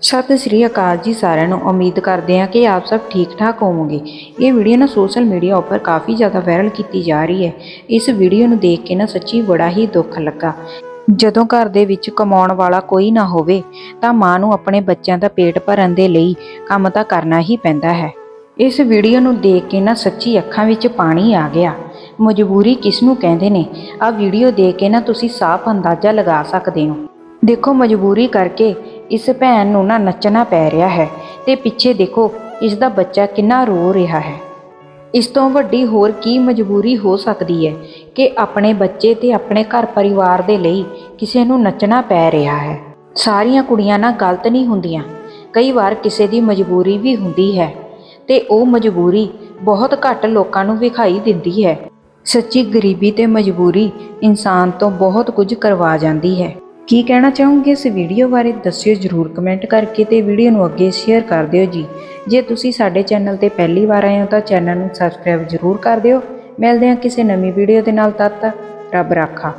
ਸਤਿ ਸ੍ਰੀ ਅਕਾਲ ਜੀ ਸਾਰਿਆਂ ਨੂੰ ਉਮੀਦ ਕਰਦੇ ਹਾਂ ਕਿ ਆਪ ਸਭ ਠੀਕ ਠਾਕ ਹੋਵੋਗੇ। ਇਹ ਵੀਡੀਓ ਨਾ ਸੋਸ਼ਲ ਮੀਡੀਆ ਉੱਪਰ ਕਾਫੀ ਜ਼ਿਆਦਾ ਵਾਇਰਲ ਕੀਤੀ ਜਾ ਰਹੀ ਹੈ। ਇਸ ਵੀਡੀਓ ਨੂੰ ਦੇਖ ਕੇ ਨਾ ਸੱਚੀ ਬੜਾ ਹੀ ਦੁੱਖ ਲੱਗਾ। ਜਦੋਂ ਘਰ ਦੇ ਵਿੱਚ ਕਮਾਉਣ ਵਾਲਾ ਕੋਈ ਨਾ ਹੋਵੇ, ਤਾਂ ਮਾਂ ਨੂੰ ਆਪਣੇ ਬੱਚਿਆਂ ਦਾ ਪੇਟ ਭਰਨ ਦੇ ਲਈ ਕੰਮ ਤਾਂ ਕਰਨਾ ਹੀ ਪੈਂਦਾ ਹੈ। ਇਸ ਵੀਡੀਓ ਨੂੰ ਦੇਖ ਕੇ ਨਾ ਸੱਚੀ ਅੱਖਾਂ ਵਿੱਚ ਪਾਣੀ ਆ ਗਿਆ। ਮਜਬੂਰੀ ਕਿਸ ਨੂੰ ਕਹਿੰਦੇ ਨੇ? ਆ ਵੀਡੀਓ ਦੇਖ ਕੇ ਨਾ ਤੁਸੀਂ ਸਾਫ਼ ਅੰਦਾਜ਼ਾ ਲਗਾ ਸਕਦੇ ਹੋ। ਦੇਖੋ ਮਜਬੂਰੀ ਕਰਕੇ ਇਸ ਭੈਣ ਨੂੰ ਨਾ ਨੱਚਣਾ ਪੈ ਰਿਹਾ ਹੈ ਤੇ ਪਿੱਛੇ ਦੇਖੋ, ਇਸ ਦਾ ਬੱਚਾ ਕਿੰਨਾ ਰੋ ਰਿਹਾ ਹੈ। ਇਸ ਤੋਂ ਵੱਡੀ ਹੋਰ ਕੀ ਮਜਬੂਰੀ ਹੋ ਸਕਦੀ ਹੈ ਕਿ ਆਪਣੇ ਬੱਚੇ ਤੇ ਆਪਣੇ ਘਰ ਪਰਿਵਾਰ ਦੇ ਲਈ ਕਿਸੇ ਨੂੰ ਨੱਚਣਾ ਪੈ ਰਿਹਾ ਹੈ। ਸਾਰੀਆਂ ਕੁੜੀਆਂ ਨਾ ਗਲਤ ਨਹੀਂ ਹੁੰਦੀਆਂ। ਕਈ ਵਾਰ ਕਿਸੇ ਦੀ ਮਜਬੂਰੀ ਵੀ ਹੁੰਦੀ ਹੈ ਤੇ ਉਹ ਮਜਬੂਰੀ ਬਹੁਤ ਘੱਟ ਲੋਕਾਂ ਨੂੰ ਵਿਖਾਈ ਦਿੰਦੀ ਹੈ। ਸੱਚੀ ਗਰੀਬੀ ਤੇ ਮਜਬੂਰੀ ਇਨਸਾਨ ਤੋਂ ਬਹੁਤ ਕੁਝ ਕਰਵਾ ਜਾਂਦੀ ਹੈ। ਕੀ ਕਹਿਣਾ ਚਾਹੋਗੇ ਇਸ ਵੀਡੀਓ ਬਾਰੇ ਦੱਸਿਓ ਜਰੂਰ ਕਮੈਂਟ ਕਰਕੇ ਤੇ ਵੀਡੀਓ ਨੂੰ ਅੱਗੇ ਸ਼ੇਅਰ ਕਰ ਦਿਓ ਜੀ। ਜੇ ਤੁਸੀਂ ਸਾਡੇ ਚੈਨਲ ਤੇ ਪਹਿਲੀ ਵਾਰ ਆਏ ਹੋ ਤਾਂ ਚੈਨਲ ਨੂੰ ਸਬਸਕ੍ਰਾਈਬ ਜਰੂਰ ਕਰ ਦਿਓ। ਮਿਲਦੇ ਹਾਂ ਕਿਸੇ ਨਵੀਂ ਵੀਡੀਓ ਦੇ ਨਾਲ ਤਦ ਤੱਕ ਰੱਬ ਰਾਖਾ।